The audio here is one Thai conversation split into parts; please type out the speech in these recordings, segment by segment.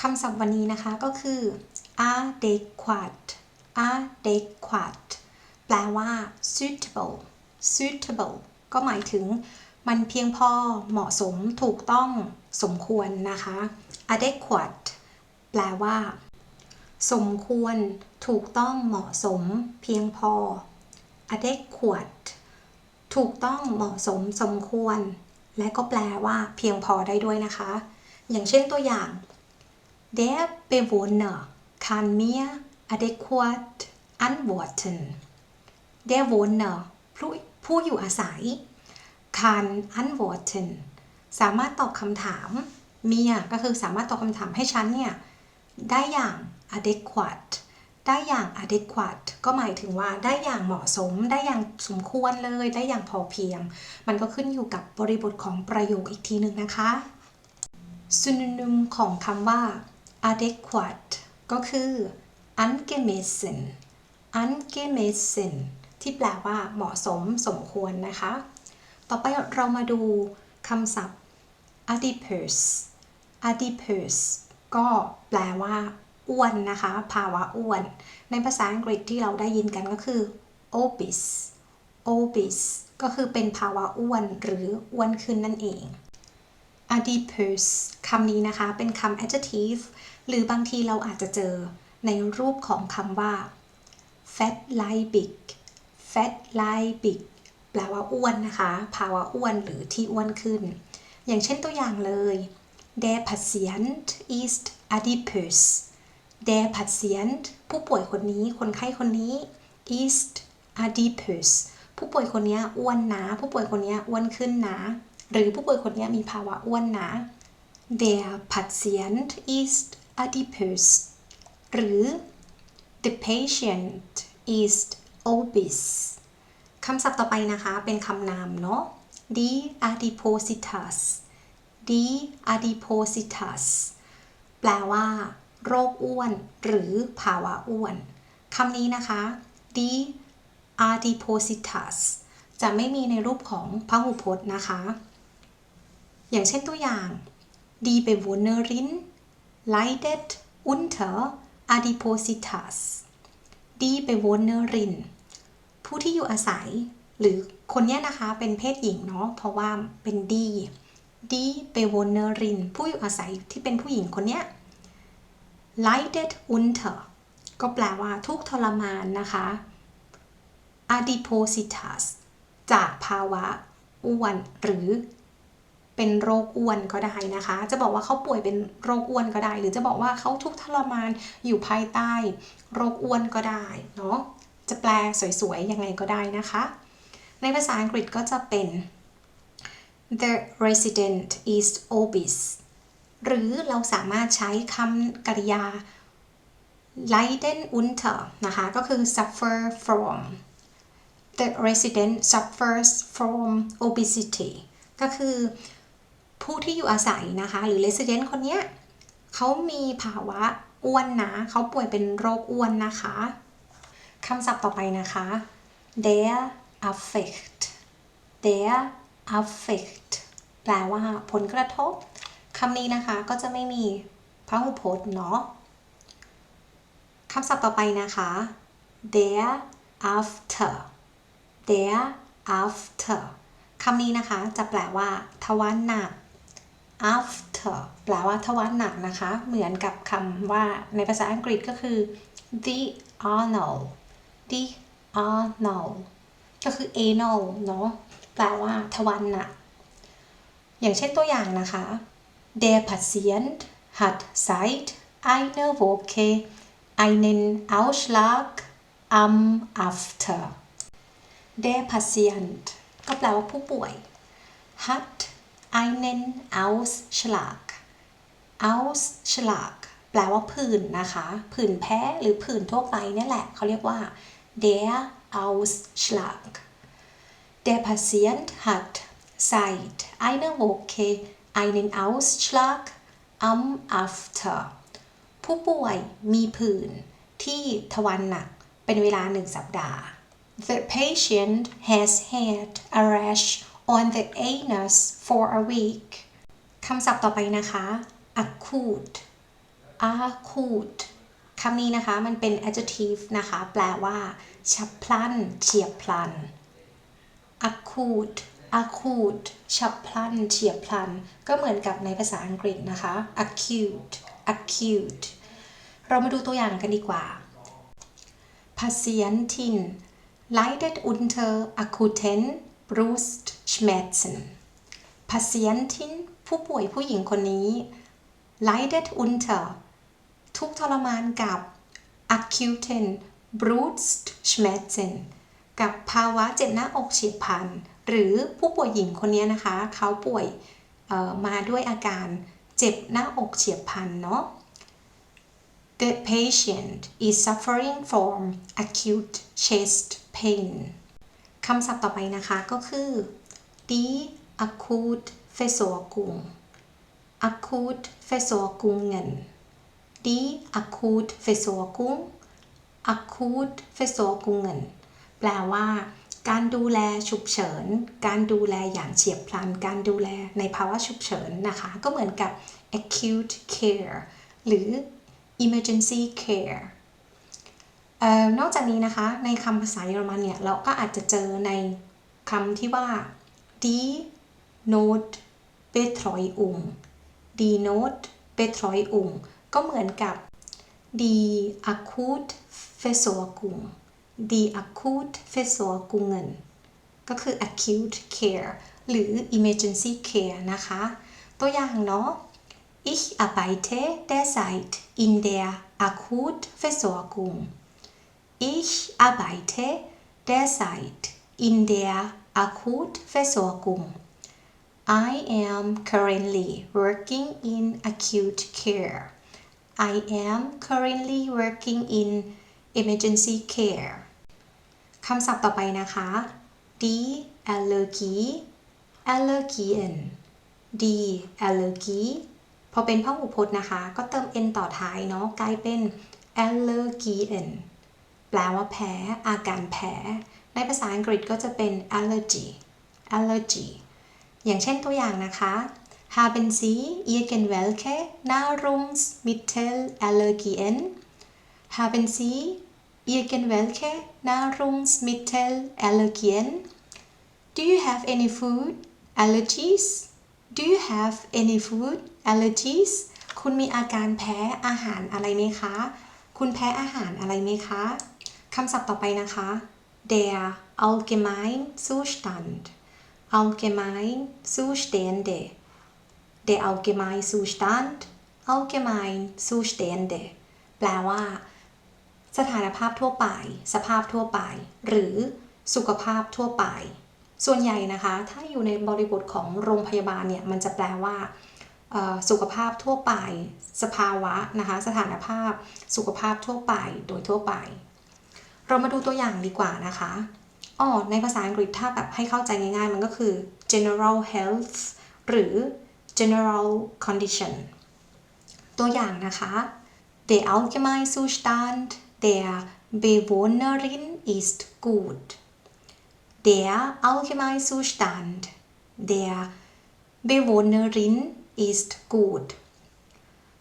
คำศัพท์วันนี้นะคะก็คือ adequate adequate แปลว่า suitable suitable ก็หมายถึงมันเพียงพอเหมาะสมถูกต้องสมควรนะคะ adequate แปลว่า สมควร ถูกต้องเหมาะสม เพียงพอ adequate ถูกต้องเหมาะสมสมควร และก็แปลว่า เพียงพอได้ด้วยนะคะ อย่างเช่นตัวอย่าง Der Bewohner kann mir adäquat antworten Der Wohner ผู้ผู้อยู่อาศัย kann antworten สามารถตอบคำถาม mir ก็คือสามารถตอบคำถามให้ฉันเนี่ย ได้อย่าง adequat ได้อย่าง adequate ก็หมายถึงว่าได้อย่างเหมาะสม ได้อย่างสมควรเลย ได้อย่างพอเพียง มันก็ขึ้นอยู่กับบริบทของประโยคอีกทีหนึ่งนะคะ synonym ของคำว่า adequate ก็คือ angemessen angemessen ที่แปลว่าเหมาะสมสมควรนะคะ ต่อไปเรามาดูคำศัพท์ adipose adipose ก็แปลว่าอ้วนนะคะ ภาวะอ้วน ในภาษาอังกฤษที่เราได้ยินกันก็คือ obese obese ก็คือเป็นภาวะอ้วนหรืออ้วนขึ้นนั่นเอง adipose คำนี้นะคะ เป็นคำ adjective หรือบางทีเราอาจจะเจอในรูปของคำว่า fat like big fat like big แปลว่าอ้วนนะคะ ภาวะอ้วนหรือที่อ้วนขึ้น อย่างเช่นตัวอย่างเลย Der Patient ist adipös Der Patient ผู้ป่วยคนนี้ คนไข้คนนี้ ist adipös ผู้ป่วยคนนี้อ้วนนะ ผู้ป่วยคนนี้อ้วนขึ้นนะ หรือผู้ป่วยคนนี้มีภาวะอ้วนนะ Der Patient ist adipös หรือ the patient is obese คำศัพท์ต่อไปนะคะเป็นคำนามเนาะ die adipositas die adipositas แปลว่า โรคอ้วน หรือภาวะอ้วนคำนี้นะคะ die adipositas จะไม่มีในรูปของพหูพจน์นะคะ อย่างเช่นตัวอย่าง die Bewohnerin leidet unter adipositas die Bewohnerin ผู้ที่อยู่อาศัย หรือคนเนี้ยนะคะเป็นเพศหญิงเนาะเพราะว่าเป็นดีดีเปโวเนริน ผู้อยู่อาศัยที่เป็นผู้หญิงคนเนี้ย leidet unter ก็แปลว่าทุกทรมานนะคะ adipositas จากภาวะอ้วนหรือ เป็นโรคอ้วนก็ได้นะคะ จะบอกว่าเขาป่วยเป็นโรคอ้วนก็ได้ หรือจะบอกว่าเขาทุกข์ทรมานอยู่ภายใต้ โรคอ้วนก็ได้เนาะจะแปลสวยๆยังไงก็ได้นะคะ ในภาษาอังกฤษก็จะเป็น the resident is obese หรือเราสามารถใช้คำกริยา leiden unter นะคะ ก็คือ suffer from the resident suffers from obesity ก็คือ ผู้ที่อยู่อาศัยนะคะ หรือ resident คนเนี้ยเขามีภาวะอ้วนนะเขาป่วยเป็นโรคอ้วนนะคะคำศัพท์ต่อไปนะคะ der affect der affect แปลว่าผลกระทบคำนี้นะคะก็จะไม่มีพหูพจน์เนาะคำศัพท์ต่อไปนะคะ der after der after คำนี้นะคะจะแปลว่าทวารหนัก after แปลว่าทวารหนักนะคะ เหมือนกับคำว่าในภาษาอังกฤษก็คือ the anal the anal ก็คือ anal เนาะแปลว่าทวารหนัก อย่างเช่นตัวอย่างนะคะ Der Patient hat seit einer Woche einen Ausschlag am After Der Patient ก็แปลว่าผู้ป่วย hat einen Ausschlag Ausschlag แปลว่าผื่นนะคะ ผื่นแพ้หรือผื่นทั่วไปนี่แหละ เขาเรียกว่า der Ausschlag Der Patient hat seit einer Woche einen Ausschlag am After ผู้ป่วยมีผื่นที่ทวารหนักเป็นเวลาหนึ่งสัปดาห์ The patient has had a rash on the anus for a week คำศัพท์ต่อไปนะคะ acute akut คำนี้นะคะมันเป็น adjective นะคะ แปลว่าฉับพลันเฉียบพลัน acute acute ฉับพลันเฉียบพลัน ก็เหมือนกับในภาษาอังกฤษนะคะ acute acute เรามาดูตัวอย่างกันดีกว่า Patientin leidet unter akuten Brustschmerzen Patientin ผู้ป่วยผู้หญิงคนนี้ leidet unter ทุกทรมานกับ acuten Brustschmerzen กับภาวะเจ็บหน้าอกเฉียบพลัน หรือผู้ป่วยหญิงคนนี้นะคะ เขาป่วยมาด้วยอาการเจ็บหน้าอกเฉียบพลันเนาะ The patient is suffering from acute chest pain คำศัพท์ต่อไปนะคะก็คือ die akut Versorgung akut Versorgungen die akut Versorgung akut Versorgungen แปลว่า การดูแลฉุกเฉิน การดูแลอย่างเฉียบพลัน การดูแลในภาวะฉุกเฉินนะคะ ก็เหมือนกับ acute care หรือ emergency care นอกจากนี้นะคะในคำภาษาเยอรมันเนี่ยเราก็อาจจะเจอในคำที่ว่า die Notbetreuung die Notbetreuung ก็เหมือนกับ die akut Versorgung die akut Versorgungen ก็คือ acute care หรือ emergency care นะคะ ตัวอย่างเนาะ Ich arbeite derzeit in der Akutversorgung. Ich arbeite derzeit in der Akutversorgung. I am currently working in acute care. I am currently working in emergency care. คำศัพท์ต่อไปนะคะ die Allergie Allergien die Allergie พอเป็นพหูพจน์นะคะ ก็เติม n ต่อท้ายเนาะ กลายเป็น allergien แปลว่าแพ้ อาการแพ้ ในภาษาอังกฤษก็จะเป็น allergy allergy อย่างเช่นตัวอย่างนะคะ Haben Sie irgendwelche Nahrungsmittelallergien? Haben Sie irgendwelche Nahrungsmittelallergien? Do you have any food allergies? Do you have any food allergies คุณมีอาการแพ้อาหารอะไรไหมคะ คุณแพ้อาหารอะไรไหมคะ คำศัพท์ต่อไปนะคะ der allgemein Zustand allgemein Zustände der allgemein Zustand allgemein Zustände แปลว่า สถานภาพทั่วไป สภาพทั่วไป หรือสุขภาพทั่วไป ส่วนใหญ่นะคะ ถ้าอยู่ในบริบทของโรงพยาบาลเนี่ย มันจะแปลว่าสุขภาพทั่วไป สภาวะนะคะ สถานภาพ สุขภาพทั่วไป โดยทั่วไป เรามาดูตัวอย่างดีกว่านะคะอ๋อในภาษาอังกฤษถ้าแบบให้เข้าใจง่ายๆ มันก็คือ general health หรือ general condition ตัวอย่างนะคะ Der allgemeine Zustand der Bewohnerin ist gut. Der allgemeine Zustand der Bewohnerin ist gut.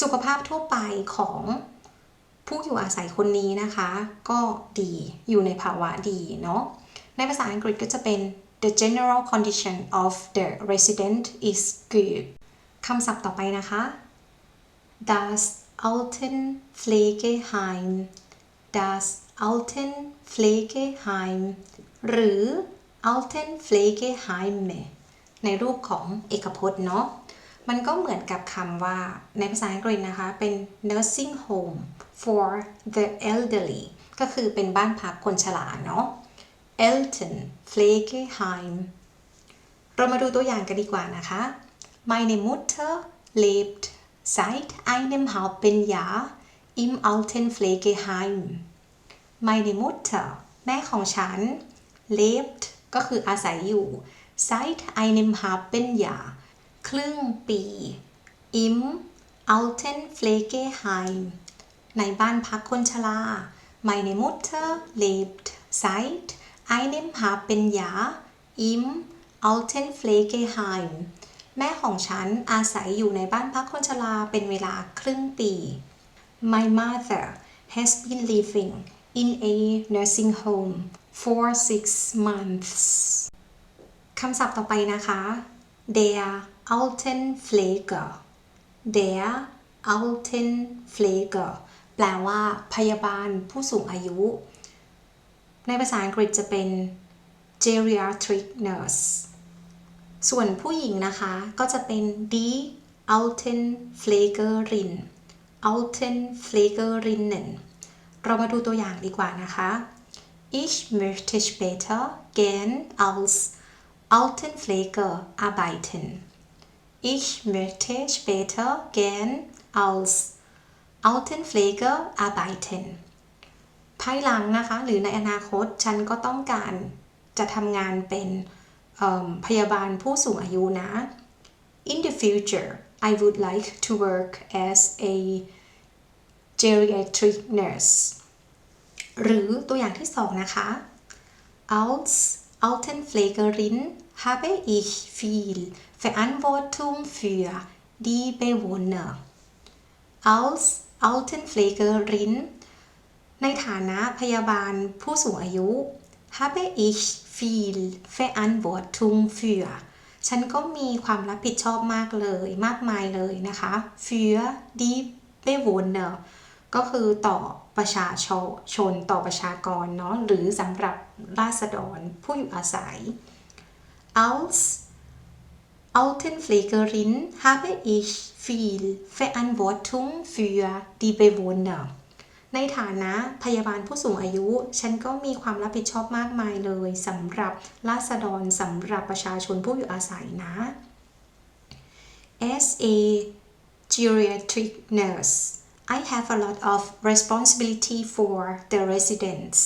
สุขภาพทั่วไปของ ผู้อยู่อาศัยคนนี้นะคะ ก็ดีอยู่ในภาวะดีเนาะในภาษาอังกฤษก็จะเป็น the general condition of the resident is good คำศัพท์ต่อไปนะคะ das Altenpflegeheim das Altenpflegeheim หรือ Altenpflegeheime ในรูปของเอกพจน์เนาะ มันก็เหมือนกับคำว่าในภาษาอังกฤษนะคะ เป็น nursing home for the elderly ก็คือเป็นบ้านพักคนชราเนาะ elten Pflegeheim เรามาดูตัวอย่างกันดีกว่านะคะ Meine Mutter lebt seit einem halben Jahr im Altenpflegeheim Meine Mutter แม่ของฉัน lebt ก็คืออาศัยอยู่ seit einem halben Jahr ครึ่งปี im Altenpflegeheim ในบ้านพักคนชรา Meine Mutter lebt seit einem halben Jahr im Altenpflegeheim แม่ของฉันอาศัยอยู่ในบ้านพักคนชราเป็นเวลาครึ่งปี My mother has been living in a nursing home for six months คำศัพท์ต่อไปนะคะ der Altenpfleger der Altenpfleger แปลว่าพยาบาลผู้สูงอายุ ในภาษาอังกฤษจะเป็น geriatric nurse ส่วนผู้หญิงนะคะก็จะเป็น die Altenpflegerin Altenpflegerinnen เรามาดูตัวอย่างดีกว่านะคะ Ich möchte später gern als Altenpfleger arbeiten. Ich möchte später gern als Altenpfleger arbeiten. ภายหลังนะคะ หรือในอนาคตฉันก็ต้องการจะทำงานเป็นพยาบาลผู้สูงอายุนะ In the future I would like to work as a geriatric nurse หรือตัวอย่างที่สองนะคะ Als Altenpflegerin habe ich viel Verantwortung für die Bewohner. Als Altenpflegerin ในฐานะพยาบาลผู้สูงอายุ habe ich viel Verantwortung für ฉันก็มีความรับผิดชอบมากเลยมากมายเลยนะคะ für die Bewohner ก็คือต่อประชาชชนต่อประชากรเนาะหรือสำหรับราษฎรผู้อยู่อาศัย als Altenpflegerin habe ich viel Verantwortung für die Bewohner ในฐานะพยาบาลผู้สูงอายุ ฉันก็มีความรับผิดชอบมากมายเลยสำหรับราษฎรสำหรับประชาชนผู้อยู่อาศัยนะ As a geriatric nurse I have a lot of responsibility for the residents